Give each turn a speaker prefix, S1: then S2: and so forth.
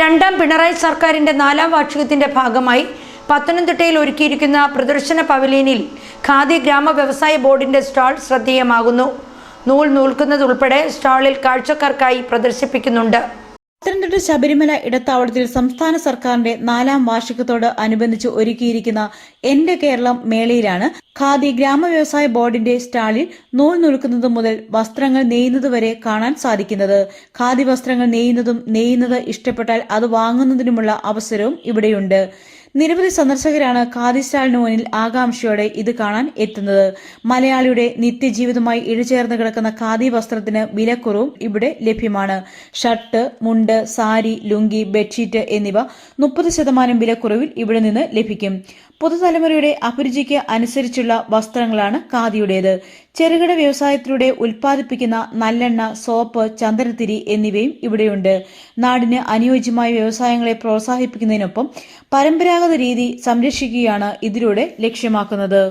S1: രണ്ടാം പിണറായി സർക്കാരിന്റെ നാലാം വാർഷികത്തിന്റെ ഭാഗമായി പത്തനംതിട്ടയിൽ ഒരുക്കിയിരിക്കുന്ന പ്രദർശന പവലിയനിൽ ഖാദി ഗ്രാമ വ്യവസായ ബോർഡിന്റെ സ്റ്റാൾ ശ്രദ്ധേയമാകുന്നു. നൂൽ നൂൽക്കുന്നതുൾപ്പെടെ സ്റ്റാളിൽ കാഴ്ചക്കാർക്കായി പ്രദർശിപ്പിക്കുന്നുണ്ട്.
S2: പത്തനംതിട്ട ശബരിമല ഇടത്താവളത്തിൽ സംസ്ഥാന സർക്കാരിന്റെ നാലാം വാർഷികത്തോട് അനുബന്ധിച്ച് ഒരുക്കിയിരിക്കുന്ന എന്റെ കേരളം മേളയിലാണ് ഖാദി ഗ്രാമവ്യവസായ ബോർഡിന്റെ സ്റ്റാളിൽ നൂൽ നുറുക്കുന്നത് മുതൽ വസ്ത്രങ്ങൾ നെയ്യുന്നത് വരെ കാണാൻ സാധിക്കുന്നത്. ഖാദി വസ്ത്രങ്ങൾ നെയ്യുന്നതും നെയ്യുന്നത് ഇഷ്ടപ്പെട്ടാൽ അത് വാങ്ങുന്നതിനുമുള്ള അവസരവും ഇവിടെയുണ്ട്. നിരവധി സന്ദർശകരാണ് ഖാദി സ്റ്റാളിന് മുന്നിൽ ആകാംക്ഷയോടെ ഇത് കാണാൻ എത്തുന്നത്. മലയാളിയുടെ നിത്യജീവിതമായി ഇഴചേർന്ന് കിടക്കുന്ന ഖാദി വസ്ത്രത്തിന് വിലക്കുറവും ഇവിടെ ലഭ്യമാണ്. ഷർട്ട് മുണ്ട് സാരി ലുങ്കി ബെഡ്ഷീറ്റ് എന്നിവ മുപ്പത് ശതമാനം വിലക്കുറവിൽ ഇവിടെ നിന്ന് ലഭിക്കും. പുതുതലമുറയുടെ അഭിരുചിക്ക് അനുസരിച്ചുള്ള വസ്ത്രങ്ങളാണ് ഖാദിയുടേത്. ചെറുകിട വ്യവസായത്തിലൂടെ ഉൽപ്പാദിപ്പിക്കുന്ന നല്ലെണ്ണ സോപ്പ് ചന്ദനത്തിരി എന്നിവയും ഇവിടെയുണ്ട്. നാടിന് അനുയോജ്യമായ വ്യവസായങ്ങളെ പ്രോത്സാഹിപ്പിക്കുന്നതിനൊപ്പം പരമ്പരാഗത രീതി സംരക്ഷിക്കുകയാണ് ഇതിലൂടെ ലക്ഷ്യമാക്കുന്നത്